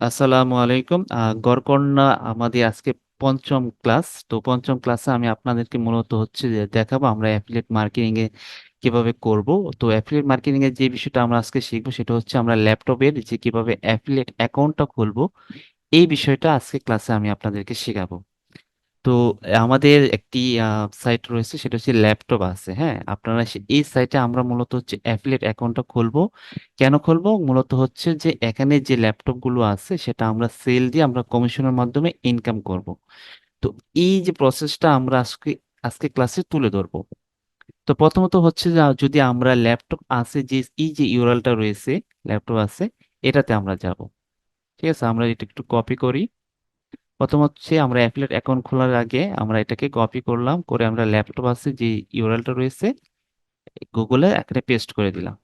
আসসালামু আলাইকুম। আহ, গড়কন্যা আমাদের আজকে পঞ্চম ক্লাস। তো পঞ্চম ক্লাসে আমি আপনাদেরকে মূলত হচ্ছে যে দেখাবো আমরা অ্যাফিলিয়েট মার্কেটিং এ কীভাবে করব। তো অ্যাফিলিয়েট মার্কেটিং এর যে বিষয়টা আমরা আজকে শিখব সেটা হচ্ছে আমরা ল্যাপটপের যে কীভাবে অ্যাফিলিয়েট অ্যাকাউন্টটা খুলবো এই বিষয়টা আজকে ক্লাসে আমি আপনাদেরকে শেখাবো। তো আমাদের একটি সাইট রয়েছে, সেটা হচ্ছে ল্যাপটপ আছে হ্যাঁ? আপনারা এই সাইটে আমরা মূলত হচ্ছে অ্যাফিলিয়েট অ্যাকাউন্টটা খুলবো। কেন খুলবো? মূলত হচ্ছে যে এখানে যে ল্যাপটপগুলো আছে, সেটা আমরা সেল দিয়ে আমরা কমিশনের মাধ্যমে ইনকাম করব। তো এই যে প্রসেসটা আমরা আজকে আজকে ক্লাসে তুলে ধরবো। তো প্রথমত হচ্ছে যে যদি আমরা ল্যাপটপ আছে যে, এই যে ইউআরএলটা রয়েছে ল্যাপটপ আছে, এটাতে আমরা যাব। ঠিক আছে? আমরা এটা একটু কপি করি। প্রথম হচ্ছে আমরা অ্যাফিলিয়েট অ্যাকাউন্ট খোলার আগে আমরা এটাকে কপি করলাম, করে আমরা ল্যাপটপ আছে যে ইউআরএলটা রয়েছে, গুগলে এখানে পেস্ট করে দিলাম।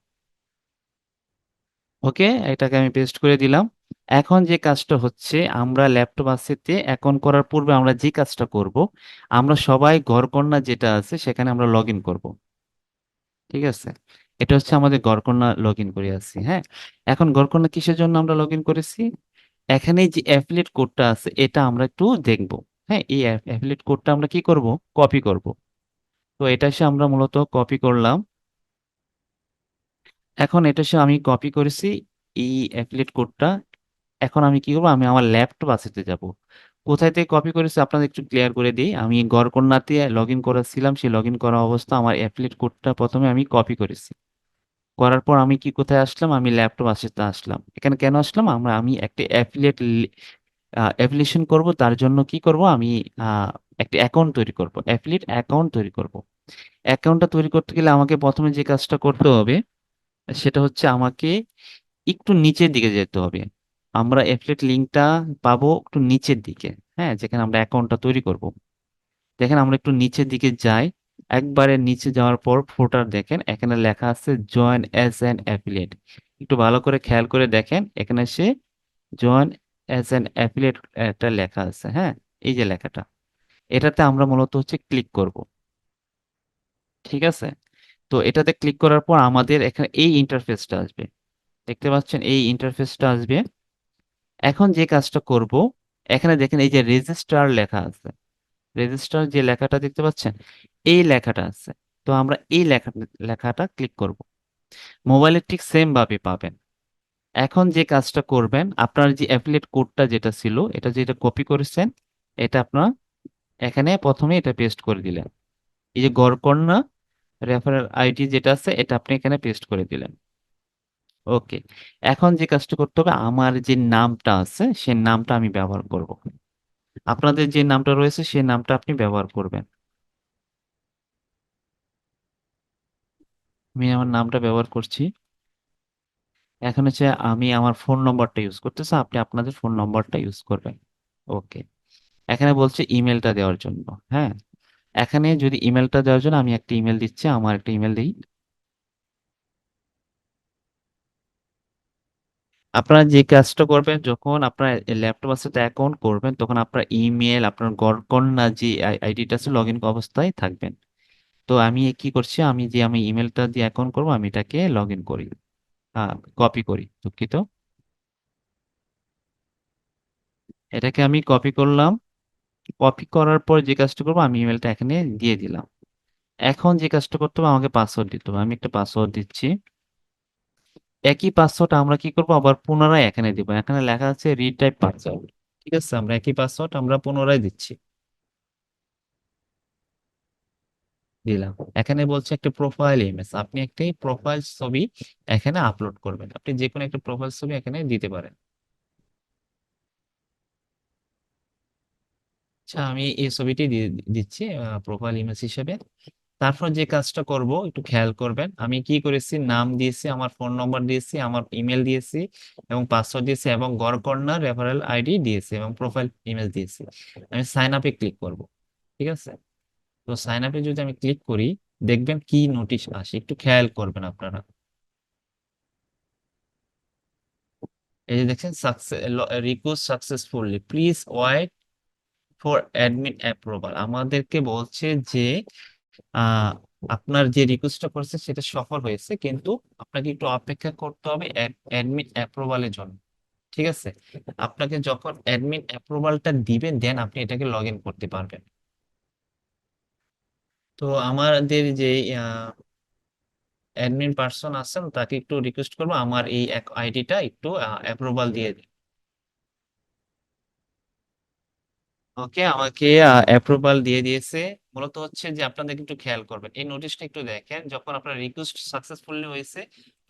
ওকে, এটাকে আমি পেস্ট করে দিলাম। এখন যে কাজটা হচ্ছে, আমরা ল্যাপটপ আছেতে অ্যাকাউন্ট করার পূর্বে আমরা যে কাজটা করব, আমরা সবাই ঘরকন্না যেটা আছে সেখানে আমরা লগ ইন করব। ঠিক আছে? এটা হচ্ছে আমাদের ঘরকন্না লগ ইন করে আছি হ্যাঁ? এখন ঘরকন্না কিসের জন্য আমরা লগ ইন করেছি? এখানে যে অ্যাফিলিয়েট কোডটা আছে, এটা আমরা একটু দেখব। হ্যাঁ এই অ্যাফিলিয়েট কোডটা আমরা কি করব? কপি করব। তো এটা সে আমরা মূলত কপি করলাম। এখন এটা সে আমি কপি করেছি এই অ্যাফিলিয়েট কোডটা এখন আমি কি করব? আমি আমার ল্যাপটপ আসাতে যাব। কোথায় থেকে কপি করেছি আপনাদের একটু ক্লিয়ার করে দিই। আমি গড়কন্যাতে লগ ইন করেছিলাম। সেই লগ ইন করা অবস্থা আমার অ্যাফিলিয়েট কোডটা প্রথমে আমি কপি করেছি। করার পর আমি কি কোথায় আসলাম? আমি ল্যাপটপ আসাতে আসলাম। এখানে কেন আসলাম? আমরা, আমি একটা অ্যাফিলিয়েট অ্যাফিলিয়েশন করব। তার জন্য কি করব? আমি একটা অ্যাকাউন্ট তৈরি করব। অ্যাফিলিয়েট অ্যাকাউন্ট তৈরি করব। অ্যাকাউন্টটা তৈরি করতে গেলে আমাকে প্রথমে যে কাজটা করতে হবে, সেটা হচ্ছে আমাকে একটু নিচের দিকে যেতে হবে। আমরা অ্যাফিলিয়েট লিঙ্কটা পাবো একটু নিচের দিকে হ্যাঁ? যেখানে আমরা অ্যাকাউন্টটা তৈরি করব। দেখেন আমরা একটু নিচের দিকে যাই। একবারে নিচে যাওয়ার পর ফোটার দেখেন, এখানে লেখা আছে জয়েন অ্যাজ অ্যান অ্যাফিলিয়েট একটু ভালো করে খেয়াল করে দেখেন, এখানে সে জয়েন অ্যাজ অ্যান অ্যাফিলিয়েট একটা লেখা আছে হ্যাঁ? এই যে লেখাটা। এটাতে আমরা মূলত হচ্ছে ক্লিক করব। ঠিক আছে? তো এটাতে ক্লিক করার পর আমাদের এখানে এই ইন্টারফেসটা আসবে। দেখতে পাচ্ছেন, এই ইন্টারফেসটা আসবে। এখন যে কাজটা করব, এখানে দেখেন এই যে রেজিস্টার লেখা আছে। রেজিস্টার যে লেখাটা দেখতে পাচ্ছেন, এই লেখাটা আছে। তো আমরা এই লেখা, লেখাটা ক্লিক করব। মোবাইলের ঠিক সেম ভাবে পাবেন। এখন যে কাজটা করবেন, আপনার যে অ্যাফিলিয়েট কোডটা যেটা ছিল, এটা যেটা কপি করেছেন, এটা আপনার এখানে প্রথমে এটা পেস্ট করে দিলেন। এই যে গড়কর্ণা রেফারেল আইডি যেটা আছে, এটা আপনি এখানে পেস্ট করে দিলেন। ওকে এখন যে কাজটা করতে হবে, আমার যে নামটা আছে, সেই নামটা আমি ব্যবহার করব। আপনাদের যে নামটা রয়েছে সেই নামটা আপনি ব্যবহার করবেন। আমি আমার নামটা ব্যবহার করছি। এখন হচ্ছে আমি আমার ফোন নম্বরটা ইউজ করতেছি, আপনি আপনাদের ফোন নম্বরটা ইউজ করবেন। ওকে। এখানে বলছে ইমেলটা দেওয়ার জন্য হ্যাঁ? এখানে যদি ইমেলটা দেওয়ার জন্য আমি একটা ইমেল দিচ্ছি, আমার একটা ইমেল দিই। আপনারা যে কাজটা করবেন, যখন আপনার ল্যাপটপ আছে অ্যাকাউন্ট করবেন, তখন আপনার ইমেল আপনার গড়কন্যা যে আইডিটা আছে লগ ইন অবস্থায় থাকবেন। তো আমি কি করছি, আমি যে আমি ইমেলটা দিয়ে অ্যাকাউন্ট করব, আমি এটাকে লগ ইন করি হ্যাঁ কপি করি, দুঃখিত। এটাকে আমি কপি করলাম। কপি করার পর যে কাজটা করব, আমি ইমেলটা এখানে দিয়ে দিলাম। এখন যে কাজটা করতে হবে, আমাকে পাসওয়ার্ড দিতে হবে। আমি একটা পাসওয়ার্ড দিচ্ছি। একই পাসওয়ার্ড আমরা কি করব? আবার পুনরায় এখানে দিব। এখানে লেখা আছে রিটাইপ পাসওয়ার্ড ঠিক আছে, আমরা একই পাসওয়ার্ড আমরা পুনরায় দিচ্ছি। দিলাম। এখানে বলছে একটা প্রোফাইল ইমেজ আপনি একটি প্রোফাইল ছবি এখানে আপলোড করবেন। আপনি যে কোনো একটা প্রোফাইল ছবি এখানে দিতে পারেন। আচ্ছা আমি এই ছবিটি দিচ্ছি প্রোফাইল ইমেজ হিসেবে। তারপর যে কাজটা করব, একটু খেয়াল করবেন। আমি কি করেছি? নাম দিয়েছি, আমার ফোন নম্বর দিয়েছি, আমার ইমেল দিয়েছি এবং পাসওয়ার্ড দিয়েছি এবং গড়কর্ণা রেফারেল আইডি দিয়েছি এবং প্রোফাইল ইমেজ দিয়েছি। আমি সাইন আপে ক্লিক করব, ঠিক আছে? তো সাইন আপে যদি আমি ক্লিক করি, দেখবেন কি নোটিশ আসে, একটু খেয়াল করবেন আপনারা। এই যে দেখছেন request successfully, please wait for admin approval. আমাদেরকে বলছে যে আপনার যে রিকোয়েস্টটা করেছে সেটা সফল হয়েছে, কিন্তু আপনাকে একটু অপেক্ষা করতে হবে অ্যাডমিন অ্যাপ্রুভালের জন্য, ঠিক আছে? আপনাকে যখন অ্যাডমিন অ্যাপ্রুভালটা দিবেন দেন আপনি এটাকে লগ ইন করতে পারবেন। তো আমাদের যে অ্যাডমিন পার্সন আছেন, তাকে একটু রিকোয়েস্ট করব, আমার এই আইডিটা একটু অ্যাপ্রুভাল দিয়ে দিন। ওকে আমাকে অ্যাপ্রুভাল দিয়ে দিয়েছে। মূলত হচ্ছে যে আপনাদের একটু খেয়াল করবেন। এই নোটিশটা একটু দেখেন, যখন আপনার রিকোয়েস্ট সাকসেসফুলি হয়েছে,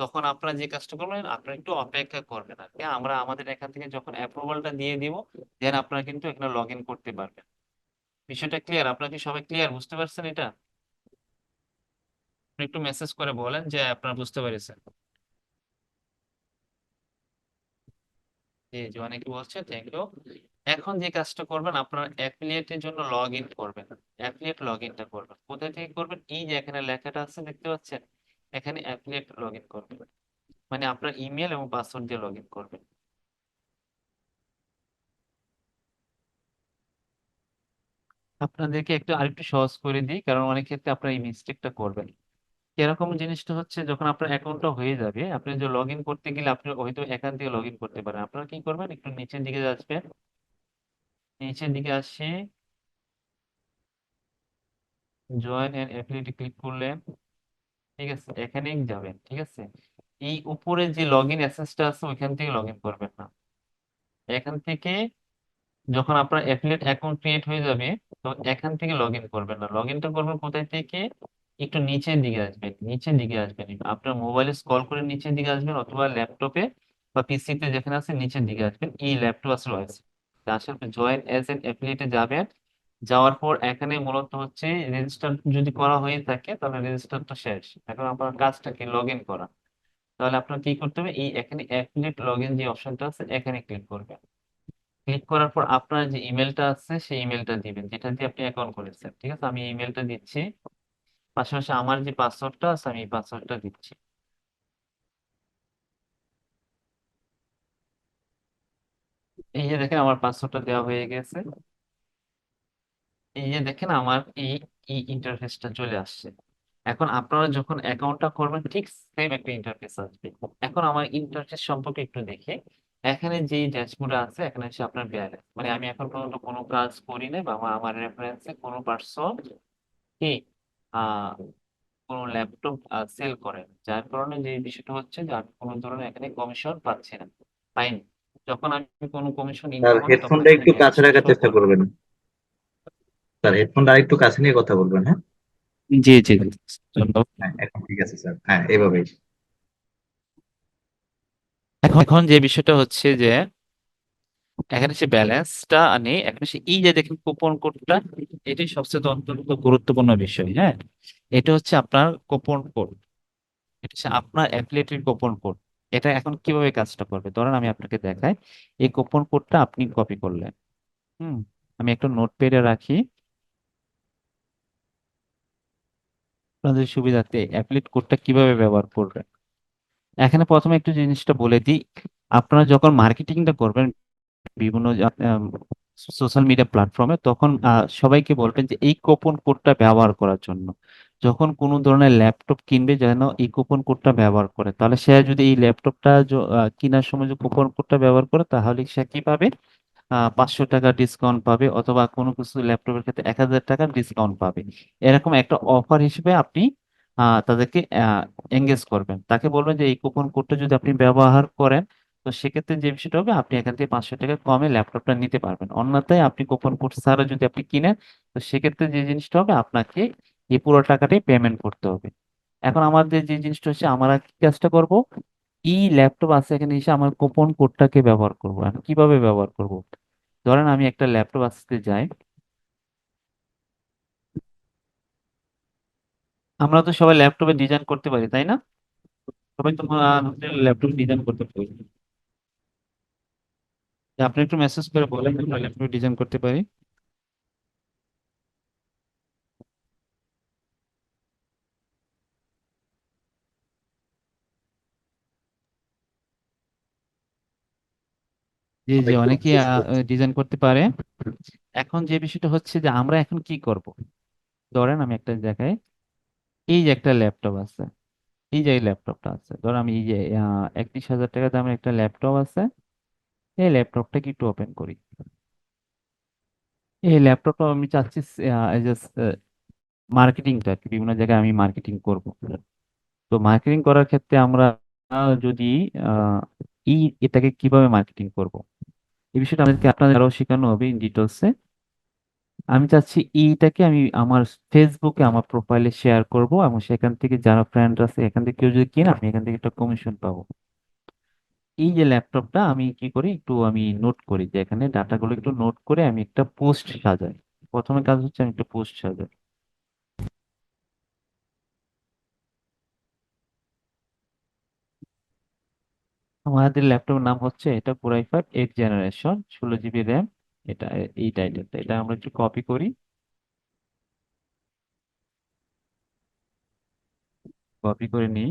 তখন আপনারা যে কাজটা করবেন, আপনারা একটু অপেক্ষা করবেন আর কি। আমরা আমাদের এখান থেকে যখন অ্যাপ্রুভালটা দিয়ে দিব দেন আপনারা কিন্তু এখানে লগ ইন করতে পারবেন। বিষয়টা ক্লিয়ার আপনারা কি সবাই ক্লিয়ার বুঝতে পারছেন এটা? একটু মেসেজ করে বলেন যে আপনারা বুঝতে পেরেছেন। জি অনেকে বলছে থ্যাংক ইউ এখন যে কাজটা করবেন, আপনার অ্যাফিলিয়েটের জন্য লগ ইন করবেন। অ্যাফিলিয়েট লগ ইনটা করবেন। কোথায় থেকে করবেন? এই যে এখানে লেখাটা আছে, দেখতে পাচ্ছেন? এখানে অ্যাফিলিয়েট লগ ইন করবেন। মানে আপনার ইমেল এবং পাসওয়ার্ড দিয়ে লগ ইন করবেন। আপনাদেরকে একটু আরেকটু সহজ করে দিই, কারণ অনেক ক্ষেত্রে আপনারা এই মিস্টেকটা করবেন। এরকম জিনিসটা হচ্ছে, যখন আপনার অ্যাকাউন্টটা হয়ে যাবে, আপনি যে লগ ইন করতে গেলে আপনি হয়তো এখান থেকে লগ ইন করতে পারেন। আপনারা কি করবেন? একটু নিচের দিকে আসবেন। নিচের দিকে আসে। জয়েন এন্ড অ্যাফিলিয়েটে ক্লিক করলেন ঠিক আছে, এখানেই যাবেন, ঠিক আছে? এই উপরে যে লগ ইন অ্যাসেসটা আছে, ওইখান থেকে লগ ইন করবেন না। এখান থেকে যখন আপনার অ্যাফিলিয়েট অ্যাকাউন্ট ক্রিয়েট হয়ে যাবে তো এখান থেকে লগ ইন করবেন না। লগ ইনটা করবেন কোথায় থেকে? একটু নিচের দিকে আসবেন, নিচের দিকে আসবেন। আপনার মোবাইলে স্ক্রল করে নিচের দিকে আসবেন, অথবা ল্যাপটপে বা পিসিতে যেখানে আছে, নিচের দিকে আসবেন। এই ল্যাপটপ আছে, রয়েছে। আসার জয়েন অ্যাজ এন অ্যাফিলিয়েটে যাবেন। যাওয়ার পর এখানে মূলত হচ্ছে রেজিস্টার যদি করা হয়ে থাকে, তাহলে রেজিস্টারটা শেষ। এখন আপনার কাজটা কি লগ ইন করা। তাহলে আপনার কি করতে হবে, এই এখানে অ্যাফিলিয়েট লগ ইন যে অপশনটা আছে, এখানে ক্লিক করবেন। ক্লিক করার পর আপনার যে ইমেলটা আছে, সেই ইমেলটা দিবেন, যেটা দিয়ে আপনি অ্যাকাউন্ট করেছেন। ঠিক আছে, আমি ইমেলটা দিচ্ছি। পাশাপাশি আমার যে পাসওয়ার্ডটা আছে, আমি এই পাসওয়ার্ডটা দিচ্ছি। এই যে দেখেন আমার পাসওয়ার্ডটা দেওয়া হয়ে গেছে। এই যে দেখেন আমার এই এই ইন্টারফেসটা চলে আসছে। এখন আপনারা যখন অ্যাকাউন্টটা করবেন, ঠিক সেম একটা ইন্টারফেস আসবে। এখন আমার ইন্টারফেস সম্পর্কে একটু দেখে। এখানে যে ড্যাশবোর্ড আছে, এখানে হচ্ছে আপনার ব্যালেন্স মানে আমি এখন পর্যন্ত কোনো কাজ করি না বা আমার রেফারেন্সে কোনো পার্সন কি কোনো ল্যাপটপ সেল করেন যার কারণে যে বিষয়টা হচ্ছে যে আমি কোনো ধরনের এখানে কমিশন পাচ্ছি না, পাইনি। যখন আমি কোনো কমিশন স্যার হেডফোনটা একটু কাছে রাখার চেষ্টা করবেন। স্যার হেডফোনটা আরেকটু কাছে নিয়ে কথা বলবেন হ্যাঁ? জি জি ধন্যবাদ। হ্যাঁ এখন ঠিক আছে স্যার। হ্যাঁ এভাবেই। এখন এখন যে বিষয়টা হচ্ছে যে এখানে সে ব্যালেন্সটা নেই এখানে সে এই যে দেখেন কুপন কোডটা এটাই সবচেয়ে অত্যন্ত গুরুত্বপূর্ণ বিষয় হ্যাঁ? এটা হচ্ছে আপনার কুপন কোড এটা হচ্ছে আপনার অ্যাফিলিয়েটেড কুপন কোড এটা এখন কীভাবে কাজটা করবে? ধরেন আমি আপনাকে দেখাই। এই কুপন কোডটা আপনি কপি করলেন। হুম, আমি একটা নোটপ্যাডে রাখি। আপনাদের সুবিধার্থে অ্যাফিলিয়েট কোডটা কীভাবে ব্যবহার করবেন? এখানে প্রথমে একটু জিনিসটা বলে দিই। আপনারা যখন মার্কেটিংটা করবেন বিভিন্ন সোশ্যাল মিডিয়া প্ল্যাটফর্মে তখন সবাইকে বলবেন যে এই কুপন কোডটা ব্যবহার করার জন্য। যখন কোনো ধরনের ল্যাপটপ কিনবে যেন এই কুপন কোডটা ব্যবহার করে। তাহলে সে যদি এই ল্যাপটপটা কেনার সময় যে কুপন কোডটা ব্যবহার করে, তাহলে সে কি পাবে? পাঁচশো টাকা ডিসকাউন্ট পাবে অথবা কোনো কিছু ল্যাপটপের ক্ষেত্রে এক হাজার টাকা ডিসকাউন্ট পাবে। এরকম একটা অফার হিসেবে আপনি তাদেরকে এঙ্গেজ করবেন। তাকে বলবেন যে, এই কুপন কোডটা যদি আপনি ব্যবহার করেন, তো সেক্ষেত্রে যে বিষয়টা হবে, আপনি এখান থেকে পাঁচশো টাকা কমে ল্যাপটপটা নিতে পারবেন। অন্যথায় আপনি কুপন কোড ছাড়া যদি আপনি কিনেন, তো সেক্ষেত্রে যে জিনিসটা হবে, আপনাকে এই পুরো টাকাটাই পেমেন্ট করতে হবে। এখন আমাদের যে জিনিসটা হচ্ছে, আমরা কি কাজটা করব? এই ল্যাপটপ আছে এখানে এসে আমার কুপন কোডটাকে ব্যবহার করব। আমি কীভাবে ব্যবহার করব? ধরেন আমি একটা ল্যাপটপ আসতে যাই। আমরা তো সবাই ল্যাপটপে ডিজাইন করতে পারি, তাই না? সবাই তো ল্যাপটপ ডিজাইন করতে পারি। আপনি একটু মেসেজ করে বলেন ল্যাপটপে ডিজাইন করতে পারি। জি জি অনেকেই ডিজাইন করতে পারে। এখন যে বিষয়টা হচ্ছে যে আমরা এখন কি করব? ধরেন আমি একটা জায়গায় এই যে একটা ল্যাপটপ আছে এই যে ল্যাপটপটা আছে ধর আমি এই যে একত্রিশ হাজার টাকা দামের একটা ল্যাপটপ আছে এই ল্যাপটপটা কি একটু ওপেন করি? এই ল্যাপটপটা আমি চাচ্ছি মার্কেটিংটা আর কি বিভিন্ন জায়গায় আমি মার্কেটিং করব। তো মার্কেটিং করার ক্ষেত্রে আমরা যদি আহ, এই এটাকে কীভাবে মার্কেটিং করব? এই বিষয়টা আমাদেরকে আপনাদের আরও শেখানো হবে ইন ডিটেলসে আমি চাচ্ছি এইটাকে আমি আমার ফেসবুকে আমার প্রোফাইলে শেয়ার করব এবং সেখান থেকে যারা ফ্রেন্ড আছে, এখান থেকে কেউ যদি কিনে, আমি এখান থেকে একটা কমিশন পাবো। এই যে ল্যাপটপটা আমি কি করি, একটু আমি নোট করি যে এখানে ডাটাগুলো একটু নোট করে আমি একটা পোস্ট সাজাই। প্রথমে কাজ হচ্ছে আমি একটা পোস্ট সাজাই। আমাদের ল্যাপটপের নাম হচ্ছে এটা core i five eight generation ষোলো জিবি র্যাম এটা এই টাইটেলটা এটা আমরা একটু কপি করি। কপি করে নিই।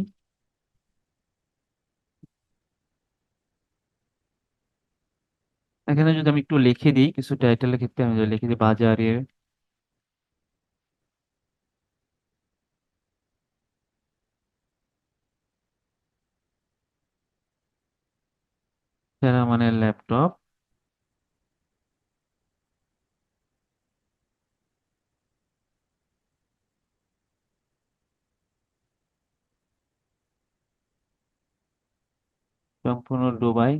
এখানে যদি আমি একটু লিখে দিই, কিছু টাইটেলের ক্ষেত্রে আমি লিখে দিই, বাজারের সেরা মানের ল্যাপটপ সম্পূর্ণ দুবাই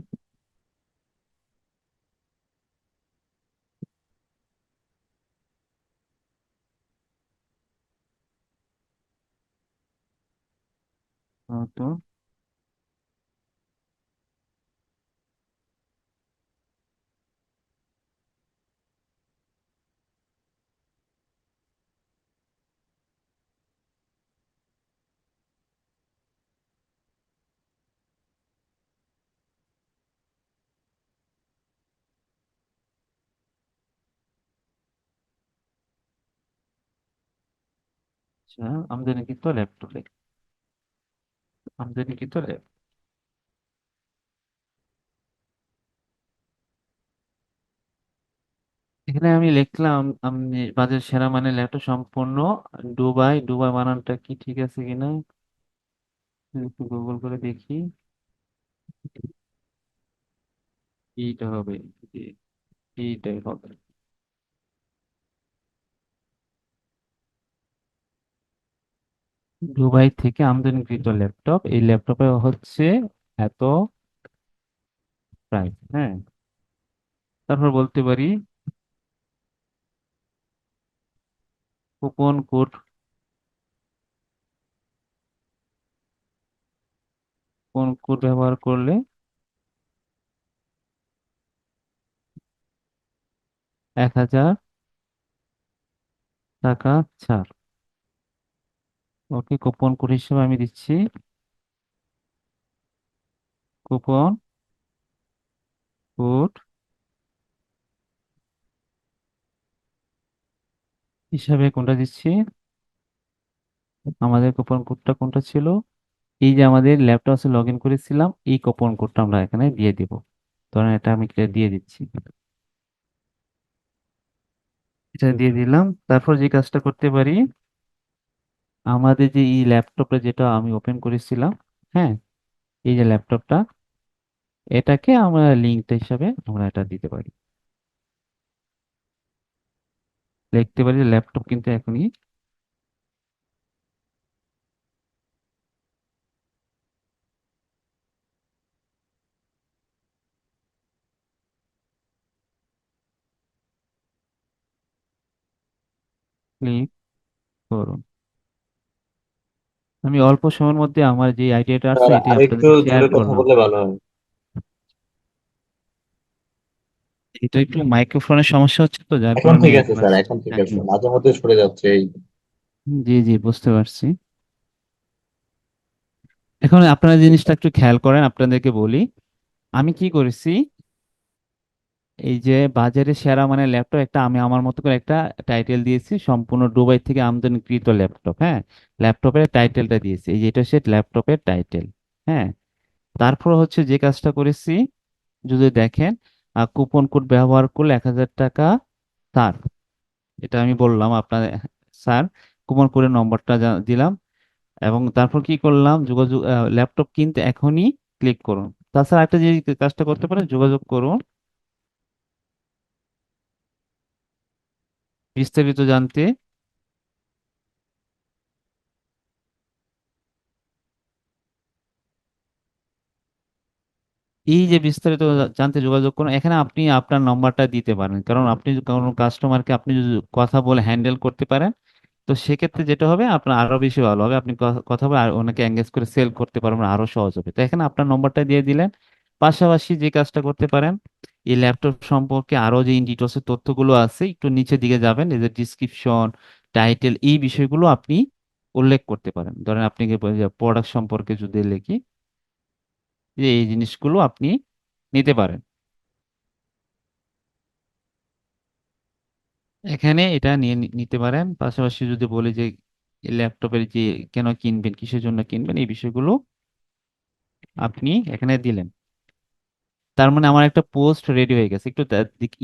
আচ্ছা আমদানিকৃত ল্যাপটপে। আমদানিকৃত ল্যাপ এখানে আমি লিখলাম, আমি বাজার সেরা মানের ল্যাপটপ সম্পূর্ণ দুবাই দুবাই বানানটা কি ঠিক আছে কিনা? একটু গুগল করে দেখি। এইটা হবে, এইটাই হবে। দুবাই থেকে আমদানিকৃত ল্যাপটপ, এই ল্যাপটপে হচ্ছে এত প্রাইস হ্যাঁ? তারপর বলতে পারি কুপন কোড কোন কোড ব্যবহার করলে এক হাজার টাকা ছাড়। ওকে কুপন কোড হিসেবে আমি দিচ্ছি। কুপন কোড হিসাবে কোনটা দিচ্ছি? আমাদের কুপন কোডটা কোনটা ছিল? এই যে আমাদের ল্যাপটপে লগ ইন করেছিলাম, এই কুপন কোডটা আমরা এখানে দিয়ে দিব। ধরেন এটা আমি দিয়ে দিচ্ছি। এটা দিয়ে দিলাম। তারপর যে কাজটা করতে পারি আমাদের যে এই ল্যাপটপটা যেটা আমি ওপেন করেছিলাম হ্যাঁ এই যে ল্যাপটপটা এটাকে আমরা লিঙ্কটা হিসাবে আমরা এটা দিতে পারি। লিখতে পারি ল্যাপটপ কিন্তু এখনই ক্লিক করুন। আমি অল্প সময়ের মধ্যে আমার যে আইডিয়াটা আছে স্যার এটি আরেকটু আপনাদের শেয়ার জোরে কথা করলাম বললে ভালো হয়। এটা একটু মাইক্রোফোনের সমস্যা হচ্ছে তো যার এখন কারণে ঠিক আছে স্যার এখন ঠিক হ্যাঁ, আছে মাঝে মধ্যে সরে যাচ্ছে এই। জি জি বুঝতে পারছি। এখন আপনারা জিনিসটা একটু খেয়াল করেন আপনাদেরকে বলি। আমি কি করেছি এই যে বাজারে সেরা মানে ল্যাপটপ একটা আমি আমার মতো করে একটা টাইটেল দিয়েছি, সম্পূর্ণ দুবাই থেকে আমদানিকৃত ল্যাপটপ হ্যাঁ? ল্যাপটপের টাইটেলটা দিয়েছি, এই যে এটা হচ্ছে ল্যাপটপের টাইটেল হ্যাঁ? তারপর হচ্ছে যে কাজটা করেছি, যদি দেখেন কুপন কোড ব্যবহার করলে এক হাজার টাকা ছাড় এটা আমি বললাম আপনার, স্যার, কুপন কোডের নম্বরটা দিলাম এবং তারপর কি করলাম, যোগাযোগ ল্যাপটপ কিনতে এখনই ক্লিক করুন। তাছাড়া একটা যে কাজটা করতে পারেন, যোগাযোগ করুন। বিস্তারিত জানতে এই যে বিস্তারিত জানতে যোগাযোগ করুন, এখানে আপনি আপনার নাম্বারটা দিতে পারেন। কারণ আপনি কোনো কাস্টমারকে আপনি যদি কথা বলে হ্যান্ডেল করতে পারেন, তো সেক্ষেত্রে যেটা হবে, আপনার আরও বেশি ভালো হবে। আপনি কথা বলে আর ওনাকে এঙ্গেজ করে সেল করতে পারবেন, আরও সহজ হবে। তো এখানে আপনার নম্বরটা দিয়ে দিলেন। পাশাপাশি যে কাজটা করতে পারেন এই ল্যাপটপ সম্পর্কে আরও যে ইন ডিটেলস এর তথ্যগুলো আছে, একটু নিচের দিকে যাবেন এদের ডিসক্রিপশন টাইটেল এই বিষয়গুলো আপনি উল্লেখ করতে পারেন। ধরেন আপনি প্রোডাক্ট সম্পর্কে যদি লিখি, যে এই জিনিসগুলো আপনি নিতে পারেন। এখানে এটা নিয়ে নিতে পারেন। পাশাপাশি যদি বলি যে ল্যাপটপের যে কেন কিনবেন, কিসের জন্য কিনবেন, এই বিষয়গুলো আপনি এখানে দিলেন। তার মানে আমার একটা পোস্ট রেডি হয়ে গেছে। একটু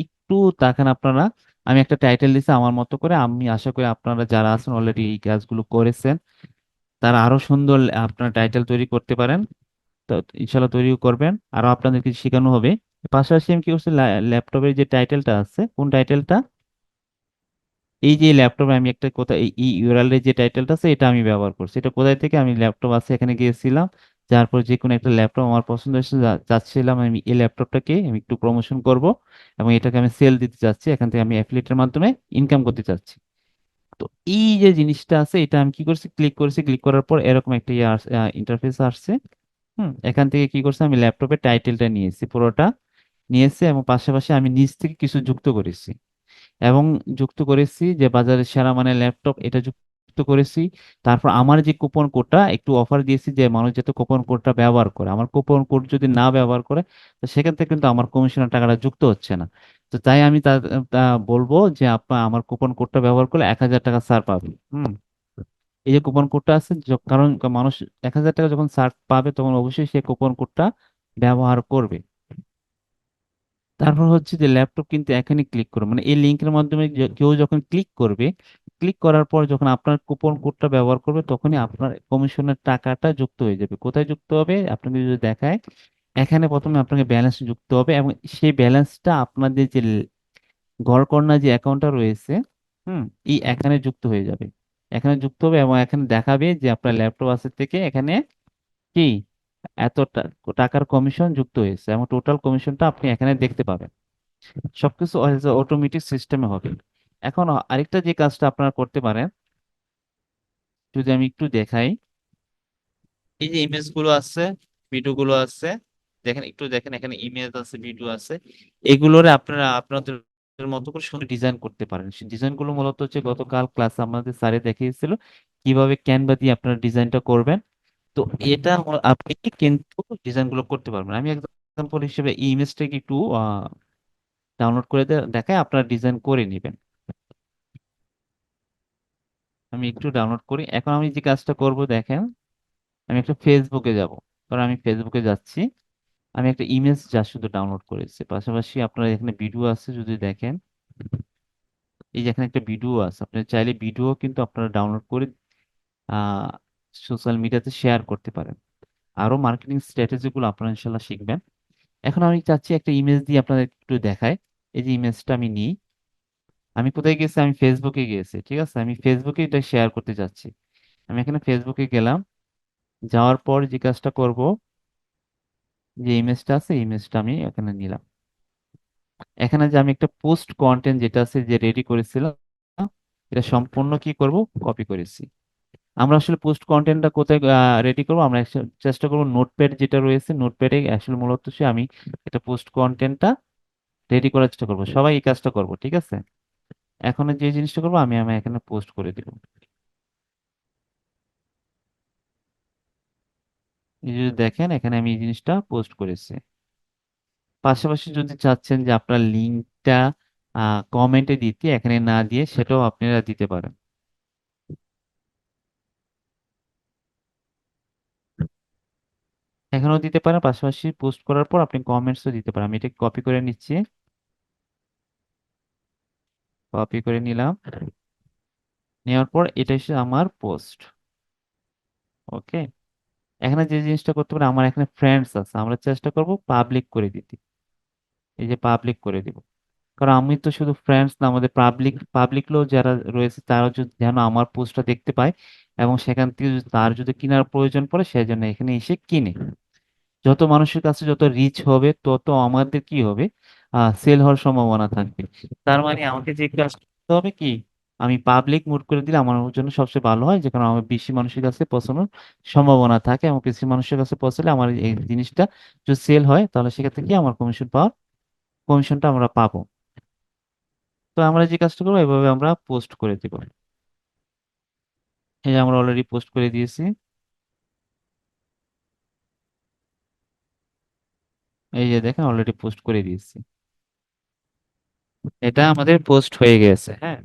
একটু তাকান আপনারা। আমি একটা টাইটেল দিছি আমার মতো করে। আমি আশা করি আপনারা যারা আছেন অলরেডি এই কাজগুলো করেছেন, তারা আরও সুন্দর আপনার টাইটেল তৈরি করতে পারেন। তো ইনশাল্লাহ তৈরিও করবেন। আরও আপনাদেরকে শেখানো হবে। পাশাপাশি আমি কি করছি ল্যাপটপের যে টাইটেলটা আছে, কোন টাইটেলটা এই যে ল্যাপটপে আমি একটা কোথায়, এই ইউআরএল এর যে টাইটেলটা আছে, এটা আমি ব্যবহার করছি। এটা কোথায় থেকে আমি ল্যাপটপ আছে, এখানে গিয়েছিলাম। যার যে কোনো একটা ল্যাপটপ আমার পছন্দ হয়েছে চাচ্ছিলাম আমি এই ল্যাপটপটাকে আমি একটু প্রমোশন করব এবং এটাকে আমি সেল দিতে চাচ্ছি। এখান থেকে আমি অ্যাফিলিয়েটের মাধ্যমে ইনকাম করতে চাচ্ছি। তো এই যে জিনিসটা আছে, এটা আমি কি করছি? ক্লিক করেছি। ক্লিক করার পর এরকম একটা ইন্টারফেস আসছে। হুম, এখান থেকে কি করছে? আমি ল্যাপটপের টাইটেলটা নিয়েছি, পুরোটা নিয়েছি এবং পাশাপাশি আমি নিচ থেকে কিছু যুক্ত করেছি। এবং যুক্ত করেছি যে বাজারের সেরা মানের ল্যাপটপ এটা যুক্ত করেছি। তারপর আমার যে কুপন কোডটা, একটু অফার দিয়েছি যে মানুষ যাতে কুপন কোডটা ব্যবহার করে। আমার কুপন কোড যদি না ব্যবহার করে, তো সেখান থেকে কিন্তু আমার কমিশনের টাকাটা যুক্ত হচ্ছে না। তো তাই আমি তা বলব যে আপনার আমার কুপন কোডটা ব্যবহার করলে এক হাজার টাকা ছাড় পাবে। হুম? এই যে কুপন কোডটা আছে কারণ মানুষ এক হাজার টাকা যখন ছাড় পাবে, তখন অবশ্যই সে কুপন কোডটা ব্যবহার করবে। তারপর হচ্ছে যে ল্যাপটপ কিন্তু এখানে ক্লিক করবে। মানে এই লিঙ্কের মাধ্যমে কেউ যখন ক্লিক করবে ক্লিক করার পর যখন আপনার কুপন কোডটা ব্যবহার করবে, তখনই আপনার কমিশনের টাকাটা যুক্ত হয়ে যাবে। কোথায় যুক্ত হবে? আপনাকে যদি দেখায়, এখানে প্রথমে আপনাকে ব্যালেন্স যুক্ত হবে এবং সেই ব্যালেন্সটা আপনাদের যে ঘরকন্না যে অ্যাকাউন্টটা রয়েছে, হুম, এই এখানে যুক্ত হয়ে যাবে। এখানে যুক্ত হবে এবং এখানে দেখাবে যে আপনার ল্যাপটপ আছে থেকে এখানে কি? এত টাকার কমিশন যুক্ত হয়েছে এবং টোটাল কমিশনটা আপনি এখানে দেখতে পাবেন। সবকিছু অটোমেটিক সিস্টেমে হবে। এখন আরেকটা যে কাজটা আপনারা করতে পারেন, যদি আমি একটু দেখাই। এই যে ইমেজগুলো আছে ভিডিও গুলো আছে, দেখেন, একটু দেখেন, এখানে ইমেজ আছে ভিডিও আছে। এগুলোরে আপনারা আপনাদের মতো করে সুন্দর ডিজাইন করতে পারেন। ডিজাইনগুলো মূলত হচ্ছে গতকাল ক্লাস আমাদের স্যারে দেখিয়েছিল, কীভাবে ক্যানভা দিয়ে আপনারা ডিজাইনটা করবেন। তো এটা আপনি কিন্তু ডিজাইনগুলো করতে পারবেন। আমি এক্সাম্পল হিসেবে ইমেজটাকে একটু ডাউনলোড করে দেখায় আপনারা ডিজাইন করে নেবেন। আমি একটু ডাউনলোড করি। এখন আমি যে কাজটা করব দেখেন, আমি একটা ফেসবুকে যাব। কারণ আমি ফেসবুকে যাচ্ছি, আমি একটা ইমেজ যা শুধু ডাউনলোড করেছি। পাশাপাশি আপনার এখানে ভিডিও আছে যদি দেখেন। এই যে এখানে একটা ভিডিও আছে। আপনি চাইলে ভিডিও কিন্তু আপনারা ডাউনলোড করে সোশ্যাল মিডিয়াতে শেয়ার করতে পারেন। আরও মার্কেটিং স্ট্র্যাটেজি গুলো আপনারা ইনশাল্লাহ শিখবেন। এখন আমি চাচ্ছি একটা ইমেজ দিয়ে আপনাদের একটু দেখায় এই যে ইমেজটা আমি নিই। আমি কোথায় গেছি? আমি ফেসবুকে গিয়েছি, ঠিক আছে? আমি ফেসবুকে এটা শেয়ার করতে যাচ্ছি। আমি এখানে ফেসবুকে গেলাম। যাওয়ার পর যে কাজটা করব, যে ইমেজটা আছে ইমেজটা আমি এখানে নিলাম। এখানে যে আমি একটা পোস্ট কন্টেন্ট যেটা আছে, যে রেডি করেছিলাম, এটা সম্পূর্ণ কি করব? কপি করেছি। আমরা আসলে পোস্ট কন্টেন্টটা কোথায় রেডি করব? আমরা চেষ্টা করব নোটপ্যাড যেটা রয়েছে নোটপ্যাডে আসলে মূলত সে আমি একটা পোস্ট কন্টেন্টটা রেডি করার চেষ্টা করব। সবাই এই কাজটা করব, ঠিক আছে? এখন যে জিনিসটা করব, আমি আমি এখানে পোস্ট করে দিব। যদি দেখেন, এখানে আমি এই জিনিসটা পোস্ট করেছি। পাশাপাশি যদি চাচ্ছেন যে আপনার লিঙ্কটা কমেন্টে দিতে, এখানে না দিয়ে সেটাও আপনারা দিতে পারেন। এখানেও দিতে পারেন, পাশাপাশি পোস্ট করার পর আপনি কমেন্টসও দিতে পারেন। আমি এটা কপি করে নিচ্ছি। কপি করে নিলাম। নেওয়ার পর এটা হচ্ছে আমার পোস্ট ওকে এখানে যে জিনিসটা করতে পারি, আমার এখানে ফ্রেন্ডস আছে। আমরা চেষ্টা করব পাবলিক করে দিতে। এই যে পাবলিক করে দিব। কারণ আমি তো শুধু ফ্রেন্ডস না, আমাদের পাবলিক পাবলিক লো যারা রয়েছে, তারা যদি যেন আমার পোস্টটা দেখতে পায় এবং সেখান থেকে তার যদি কেনার প্রয়োজন পড়ে সেজন্য এখানে এসে কিনে। যত মানুষের কাছে যত রিচ হবে, তত আমাদের কি হবে? সেল হওয়ার সম্ভাবনা থাকবে তার মানে আমাকে যে কাজ করতে হবে কি, আমি পাবলিক মুড করে দিলে আমার জন্য সবচেয়ে ভালো হয় যেখানে আমার বেশি মানুষের কাছে পৌঁছানোর সম্ভাবনা থাকে এবং বেশি মানুষের কাছে পৌঁছালে আমার এই জিনিসটা যদি সেল হয়, তাহলে সেক্ষেত্রে কি আমার কমিশন পাওয়ার কমিশনটা আমরা পাবো। তো আমরা যে কাজটা করব, এভাবে আমরা পোস্ট করে দিব। এই যে আমরা অলরেডি পোস্ট করে দিয়েছি। এই যে দেখেন অলরেডি পোস্ট করে দিয়েছি। এটা আমাদের পোস্ট হয়ে গেছে হ্যাঁ?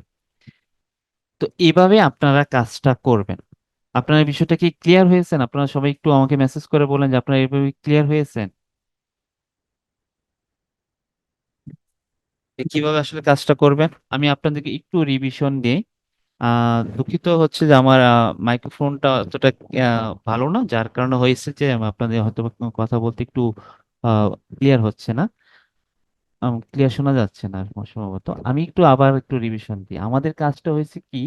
তো এভাবে আপনারা কাজটা করবেন। আপনারা বিষয়টা কি ক্লিয়ার হয়েছেন? আপনারা সবাই একটু আমাকে মেসেজ করে বলেন যে আপনারা এইভাবে ক্লিয়ার হয়েছেন? কীভাবে আসলে কাজটা করবেন? আমি আপনাদেরকে একটু রিভিশন দিই। দুঃখিত হচ্ছে যে আমার মাইক্রোফোনটা অতটা ভালো না, যার কারণে হয়েছে যে আপনাদের হয়তো কথা বলতে একটু ক্লিয়ার হচ্ছে না। ক্লিয়ার শোনা যাচ্ছে না সম্ভবত। আমি একটু আবার একটু রিভিশন দিই। আমাদের কাজটা হয়েছে কি?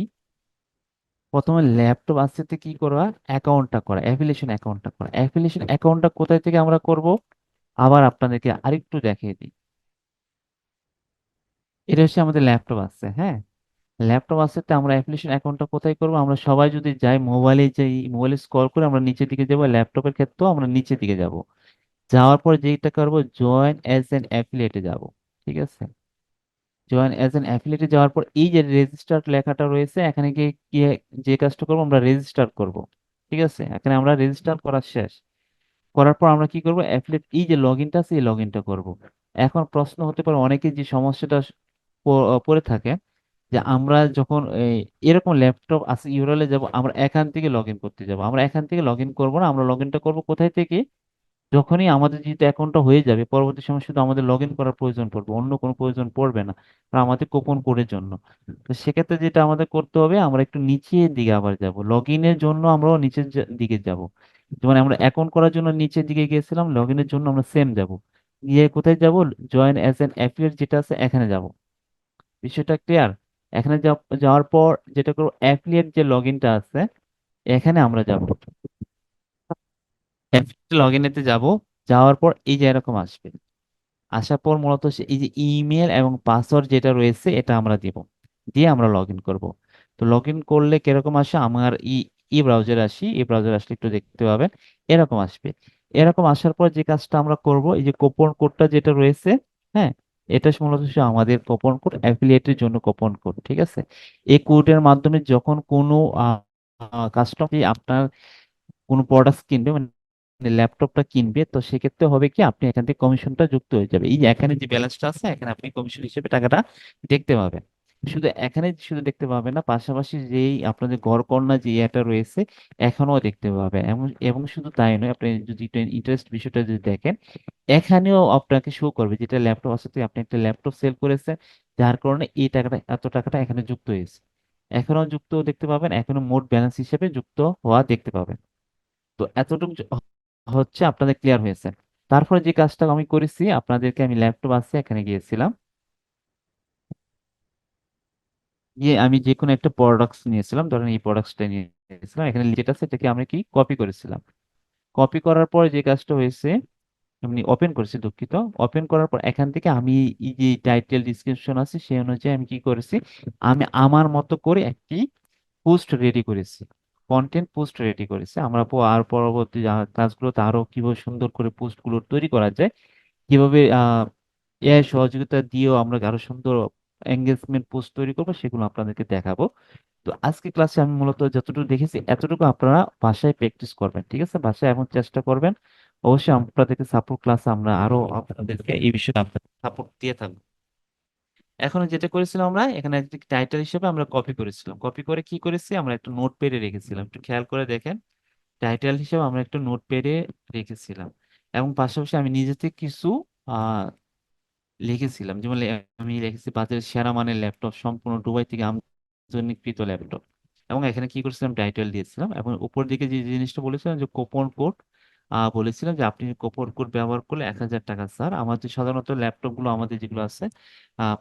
প্রথমে ল্যাপটপ আসতে কি করা অ্যাকাউন্টটা করা অ্যাফিলিয়েশন অ্যাকাউন্টটা করা। অ্যাফিলিয়েশন অ্যাকাউন্টটা কোথায় থেকে আমরা করব? আবার আপনাদেরকে আরেকটু দেখিয়ে দিই। এটা হচ্ছে আমাদের ল্যাপটপ আছে হ্যাঁ? ল্যাপটপ আসতে আমরা অ্যাপ্লিকেশন অ্যাকাউন্টটা কোথায় করব? আমরা সবাই যদি যাই মোবাইলে যাই মোবাইলে স্ক্রল করে আমরা নিচের দিকে যাব। ল্যাপটপের ক্ষেত্রেও আমরা নিচের দিকে যাব। যাওয়ার পর যেটা করব জয়েন অ্যাজ এন অ্যাফিলিয়েটে যাব, ঠিক আছে? জয়েন অ্যাজ এন অ্যাফিলিয়েটে যাওয়ার পর এই যে রেজিস্টার লেখাটা রয়েছে, এখানে গিয়ে যে কাজটা করব, আমরা রেজিস্টার করব, ঠিক আছে? এখানে আমরা রেজিস্টার করা শেষ। করার পর আমরা কি করব? অ্যাফিলিয়েট এই যে লগ ইনটা আছে, এই লগ ইনটা করব। এখন প্রশ্ন হতে পারে, অনেকে যে সমস্যাটা পড়ে থাকে, যে আমরা যখন এরকম ল্যাপটপ আছে ইউরলে যাব, আমরা এখান থেকে লগ ইন করতে যাব। আমরা এখান থেকে লগ ইন করব না, আমরা লগ ইনটা করব কোথায় থেকে? যখনই আমাদের যেহেতু অ্যাকাউন্টটা হয়ে যাবে, পরবর্তী সময় শুধু আমাদের লগ ইন করার প্রয়োজন পড়বে, অন্য কোনো প্রয়োজন পড়বে না আমাদের কোপন কোডের জন্য। তো সেক্ষেত্রে যেটা আমাদের করতে হবে, আমরা একটু নিচের দিকে আবার যাব। লগ ইনের জন্য আমরাও নিচের দিকে যাব। যেমন আমরা অ্যাকাউন্ট করার জন্য নিচের দিকে গিয়েছিলাম লগ ইনের জন্য আমরা সেম যাব। গিয়ে কোথায় যাব? জয়েন অ্যাজ এন অ্যাফিলিয়েট যেটা আছে, এখানে যাব। বিষয়টা ক্লিয়ার এখানে যাও- যাওয়ার পর যেটা করব অ্যাফিলিয়েট যে লগ ইনটা আছে, এখানে আমরা যাব। অ্যাফিলিয়েট লগ ইনেতে যাব, যাওয়ার পর এই যে এরকম আসবে। আসার পর মূলত এই যে ইমেল এবং পাসওয়ার্ড যেটা রয়েছে, এটা আমরা দিব। দিয়ে আমরা লগ ইন করব। তো লগ ইন করলে কীরকম আসে? আমার ই ই ব্রাউজারে আসি, এই ব্রাউজারে আসলে একটু দেখতে পাবেন, এরকম আসবে। এরকম আসার পর যে কাজটা আমরা করব, এই যে কোপন কোডটা যেটা রয়েছে হ্যাঁ এটা মূলত আমাদের কোপন কোড অ্যাফিলিয়েটের জন্য কোপন কোড ঠিক আছে? এই কোডের মাধ্যমে যখন কোনো কাস্টমার আপনার কোনো প্রোডাক্ট কিনবে মানে ল্যাপটপটা কিনবে, তো সেক্ষেত্রে হবে কি, আপনি এখান থেকে কমিশনটা যুক্ত হয়ে যাবে। এই এখানে যে ব্যালেন্সটা আছে, এখানে আপনি কমিশন হিসেবে টাকাটা দেখতে পাবেন। শুধু এখানে শুধু দেখতে পাবেন না, পাশাপাশি যেই আপনাদের ঘরকন্না যে ইয়েটা রয়েছে, এখানেও দেখতে পাবেন এবং এবং শুধু তাই নয়, আপনি যদি ইন্টারেস্ট বিষয়টা যদি দেখেন, এখানেও আপনাকে শো করবে যেটা ল্যাপটপ আছে আপনি একটা ল্যাপটপ সেল করেছেন, যার কারণে এই টাকাটা, এত টাকাটা এখানে যুক্ত হয়েছে। এখনও যুক্ত দেখতে পাবেন এখনও মোট ব্যালেন্স হিসেবে যুক্ত হওয়া দেখতে পাবেন। তো এতটুকু হচ্ছে আপনাদের ক্লিয়ার হয়েছে। তারপরে যে কাজটা আমি করেছি, আপনাদেরকে আমি ল্যাপটপ আছে, এখানে গিয়েছিলাম। গিয়ে আমি যে কোনো একটা প্রোডাক্টস নিয়েছিলাম, ধরেন এই প্রোডাক্টসটা নিয়েছিলাম। এখানে যেটা আছে, এটাকে আমরা কি? কপি করেছিলাম। কপি করার পর যে কাজটা হয়েছে এমনি ওপেন করেছি, দুঃখিত। ওপেন করার পর এখান থেকে আমি এই যে টাইটেল ডিসক্রিপশন আছে, সেই অনুযায়ী আমি কি করেছি? আমি আমার মতো করে একটি পোস্ট রেডি করেছি। কন্টেন্ট পোস্ট রেডি করেছি। আমরা আর পরবর্তী ক্লাসগুলোতে আরও কীভাবে সুন্দর করে পোস্টগুলো তৈরি করা যায়, কীভাবে এআই সহযোগিতা দিয়েও আমরা আরও সুন্দর এঙ্গেজমেন্ট পোস্ট তৈরি করব সেগুলো আপনাদেরকে দেখাবো। তো আজকে ক্লাসে আমি মূলত যতটুকু দেখেছি এতটুকু আপনারা বাসায় প্র্যাকটিস করবেন, ঠিক আছে? বাসায় এখন চেষ্টা করবেন। অবশ্যই আপনাদেরকে সাপোর্ট ক্লাসে আমরা আরও আপনাদেরকে এই বিষয়ে আপনাদের সাপোর্ট দিয়ে থাকব। এখন যেটা করেছিলাম আমরা, এখানে টাইটেল হিসেবে আমরা কপি করেছিলাম। কপি করে কি করেছি? আমরা একটা নোট প্যাডে রেখেছিলাম। একটু খেয়াল করে দেখেন টাইটেল হিসেবে আমরা একটা নোট প্যাডে রেখেছিলাম। এবং পাশাপাশি আমি নিজে থেকে কিছু লিখেছিলাম। যেমন আমি লিখেছি বাজারের সেরা মানের ল্যাপটপ সম্পূর্ণ দুবাই থেকে আমদানিকৃত ল্যাপটপ এবং এখানে কি করেছিলাম? টাইটেল দিয়েছিলাম। এবং উপর দিকে যে জিনিসটা বলেছিলাম যে কুপন কোড বলেছিলাম যে, আপনি কুপন কোড ব্যবহার করলে এক হাজার টাকা। স্যার, আমাদের সাধারণত ল্যাপটপগুলো আমাদের যেগুলো আছে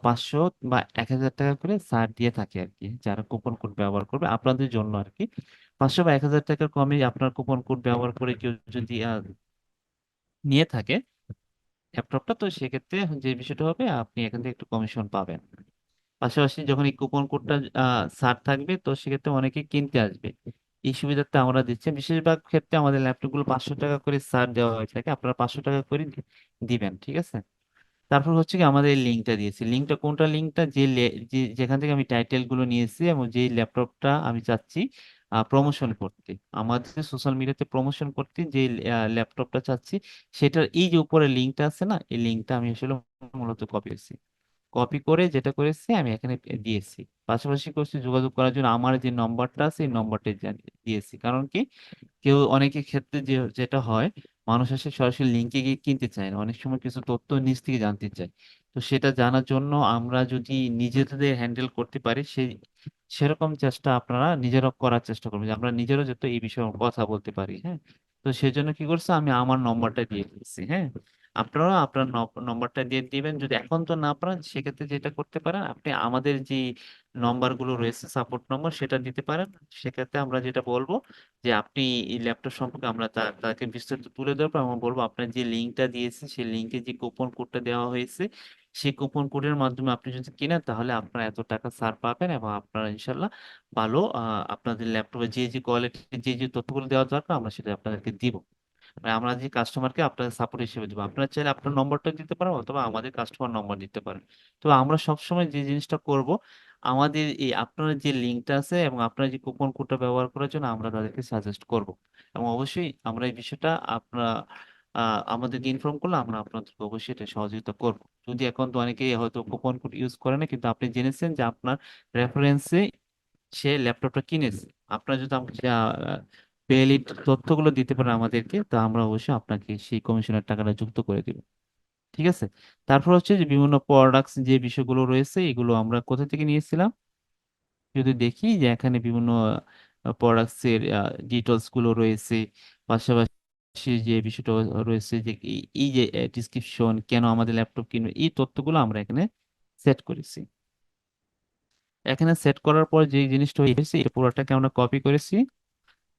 পাঁচশো বা এক হাজার টাকা করে ছাড় দিয়ে থাকে আর কি, যারা কুপন কোড ব্যবহার করবে আপনাদের জন্য আর কি। পাঁচশো বা এক হাজার টাকার কমে আপনার কুপন কোড ব্যবহার করে কেউ যদি নিয়ে থাকে ল্যাপটপটা, তো সেক্ষেত্রে যে বিষয়টা হবে, আপনি এখান থেকে একটু কমিশন পাবেন। পাশাপাশি যখন এই কুপন কোডটা ছাড় থাকবে, তো সেক্ষেত্রে অনেকে কিনতে আসবে। এই সুবিধাটা আমরা দিচ্ছি। বেশিরভাগ ক্ষেত্রে আমাদের ল্যাপটপগুলো পাঁচশো টাকা করে ছাড় দেওয়া হয়ে থাকে। আপনারা পাঁচশো টাকা করে দিবেন, ঠিক আছে? তারপর হচ্ছে কি আমাদের লিঙ্কটা দিয়েছি। লিঙ্কটা কোনটা? লিঙ্কটা যে যেখান থেকে আমি টাইটেলগুলো নিয়েছি এবং যে ল্যাপটপটা আমি চাচ্ছি প্রমোশন করতে। আমাদের সোশ্যাল মিডিয়াতে প্রমোশন করতে যে ল্যাপটপটা চাচ্ছি, সেটার এই যে উপরে লিঙ্কটা আছে না, এই লিঙ্কটা আমি আসলে মূলত কপি করেছি। কপি করে যেটা করেছি আমি এখানে দিয়েছি। পাশাপাশি করছি যোগাযোগ করার জন্য আমার যে নম্বরটা আছে, এই নম্বরটা দিয়েছি। কারণ কি? কেউ অনেকের ক্ষেত্রে যে, যেটা হয়, মানুষ আসে সরাসরি লিঙ্কে গিয়ে কিনতে চায় না। অনেক সময় কিছু তথ্য নিজ থেকে জানতে চায়। তো সেটা জানার জন্য আমরা যদি নিজেদের হ্যান্ডেল করতে পারি, সেই, সেরকম চেষ্টা আপনারা নিজেরা করার চেষ্টা করবেন। আমরা নিজেরা যাতে এই বিষয়ে কথা বলতে পারি হ্যাঁ? তো সেজন্য কি করছে, আমি আমার নম্বরটা দিয়ে দিচ্ছি হ্যাঁ? আপনারা আপনার নম্বরটা দিয়ে দিবেন। যদি এখন তো না পারেন, সেক্ষেত্রে যেটা করতে পারেন, আপনি আমাদের যে নম্বরগুলো রয়েছে, সাপোর্ট নম্বর, সেটা দিতে পারেন। সেক্ষেত্রে আমরা যেটা বলব যে, আপনি এই ল্যাপটপ সম্পর্কে আমরা তাকে বিস্তারিত তুলে ধরবো আমরা বলব আপনার যে লিঙ্কটা দিয়েছে সেই লিঙ্কে যে কুপন কোডটা দেওয়া হয়েছে, সেই কুপন কোডের মাধ্যমে আপনি যদি কিনেন, তাহলে আপনারা এত টাকা ছাড় পাবেন এবং আপনারা ইনশাল্লাহ ভালো আপনাদের ল্যাপটপে যে যে কোয়ালিটি যে যে তথ্যগুলো দেওয়া দরকার, আমরা সেটা আপনাদেরকে দিব। মানে আমরা যে কাস্টমারকে আপনাদের সাপোর্ট হিসেবে দেবো। আপনারা চাইলে আপনার নম্বরটা দিতে পারেন অথবা আমাদের কাস্টমার নম্বর দিতে পারেন। তো আমরা সবসময় যে জিনিসটা করব, আমাদের এই আপনার যে লিঙ্কটা আছে এবং আপনার যে কুপন কোডটা ব্যবহার করার জন্য আমরা তাদেরকে সাজেস্ট করব। এবং অবশ্যই আমরা এই বিষয়টা আপনারা আমাদেরকে ইনফর্ম করলে আমরা আপনাদেরকে অবশ্যই এটা সহযোগিতা করব। যদি এখন তো অনেকেই হয়তো কুপন কোড ইউজ করে না, কিন্তু আপনি জেনেছেন যে আপনার রেফারেন্সে সে ল্যাপটপটা কিনেছে। আপনার যদি ভ্যালিড তথ্যগুলো দিতে পারেন আমাদেরকে, তা আমরা অবশ্যই আপনাকে সেই কমিশনের টাকাটা যুক্ত করে দিব। ঠিক আছে? তারপর হচ্ছে যে বিভিন্ন প্রোডাক্টস যে বিষয়গুলো রয়েছে, এগুলো আমরা কোথা থেকে নিয়েছিলাম? যদি দেখি যে এখানে বিভিন্ন প্রোডাক্টসের ডিটেলসগুলো রয়েছে, পাশাপাশি যে বিষয়টা রয়েছে যে এই যে ডিসক্রিপশন কেন আমাদের ল্যাপটপ কিনবে, এই তথ্যগুলো আমরা এখানে সেট করেছি। এখানে সেট করার পর যে জিনিসটা হয়েছে, এই পুরোটাকে আমরা কপি করেছি।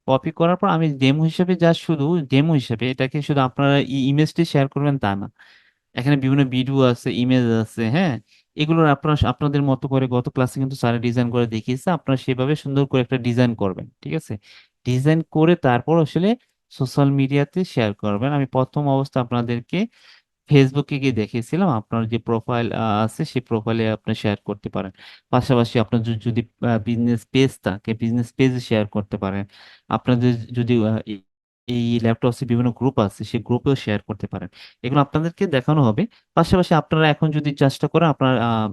কপি করার পর আমি ডেমো হিসেবে যা শুধু ডেমো হিসেবে এটাকে শুধু আপনারা ইমেজটি শেয়ার করবেন তা না। এখানে বিভিন্ন ভিডিও আছে ইমেজ আছে হ্যাঁ? এগুলো আপনারা আপনাদের মতো করে গত ক্লাসে কিন্তু স্যার ডিজাইন করে দেখিয়েছে, আপনারা সেভাবে সুন্দর করে একটা ডিজাইন করবেন, ঠিক আছে? ডিজাইন করে তারপর আসলে সোশ্যাল মিডিয়াতে শেয়ার করবেন। আমি প্রথম অবস্থা আপনাদেরকে ফেসবুকে গিয়ে দেখিয়েছিলাম, আপনার যে প্রোফাইল আছে সেই প্রোফাইলে আপনি শেয়ার করতে পারেন। পাশাপাশি আপনার যদি বিজনেস পেজ থাকে বিজনেস পেজে শেয়ার করতে পারেন। আপনাদের যদি এই এই ল্যাপটপে বিভিন্ন গ্রুপ আছে, সেই গ্রুপেও শেয়ার করতে পারেন। এগুলো আপনাদেরকে দেখানো হবে। পাশাপাশি আপনারা এখন যদি চেষ্টা করেন, আপনারা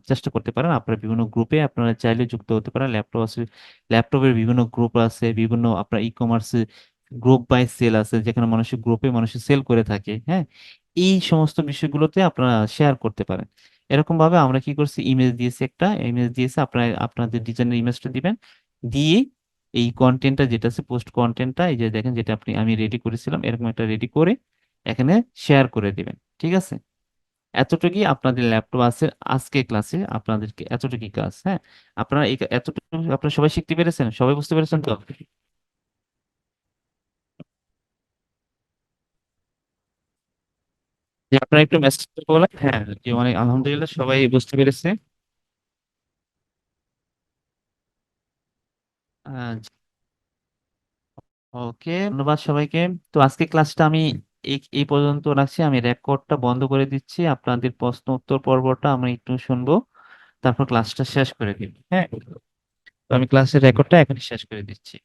চেষ্টা করতে পারেন, আপনারা বিভিন্ন গ্রুপে আপনারা চাইলে যুক্ত হতে পারেন। ল্যাপটপ আছে ল্যাপটপের বিভিন্ন গ্রুপ আছে, বিভিন্ন আপনার ই কমার্সে গ্রুপ বাই সেল আছে, যেখানে মানুষের গ্রুপে মানুষ সেল করে থাকে হ্যাঁ? এই সমস্ত বিষয়গুলোতে আপনারা শেয়ার করতে পারেন। এরকম ভাবে আমরা কি করছি? ইমেজ দিয়েছি একটা ইমেজ দিয়েছি, আপনারা, আপনাদের ডিজাইনের ইমেজটা দিবেন। দিয়ে এই কন্টেন্টটা যেটা আছে পোস্ট কন্টেন্টটা এই যে দেখেন যেটা আপনি, আমি রেডি করেছিলাম, এরকম একটা রেডি করে এখানে শেয়ার করে দিবেন, ঠিক আছে? এতটুকুই আপনাদের ল্যাপটপ আছে, আজকে ক্লাসে আপনাদেরকে এতটুকুই কাজ হ্যাঁ? আপনারা এতটুকু, আপনারা সবাই শিখতে পেরেছেন? সবাই বুঝতে পেরেছেন তো? যে একটু মেসেজ বলেন। হ্যাঁ যে অনেক আলহামদুলিল্লাহ সবাই বুঝতে পেরেছে। ওকে, ধন্যবাদ সবাইকে। তো আজকে ক্লাসটা আমি এই পর্যন্ত রাখছি। আমি রেকর্ডটা বন্ধ করে দিচ্ছি। আপনাদের প্রশ্ন উত্তর পর্বটা আমি একটু শুনব। তারপর ক্লাসটা শেষ করে দিব। হ্যাঁ? তো আমি ক্লাসের রেকর্ডটা এখনই শেষ করে দিচ্ছি।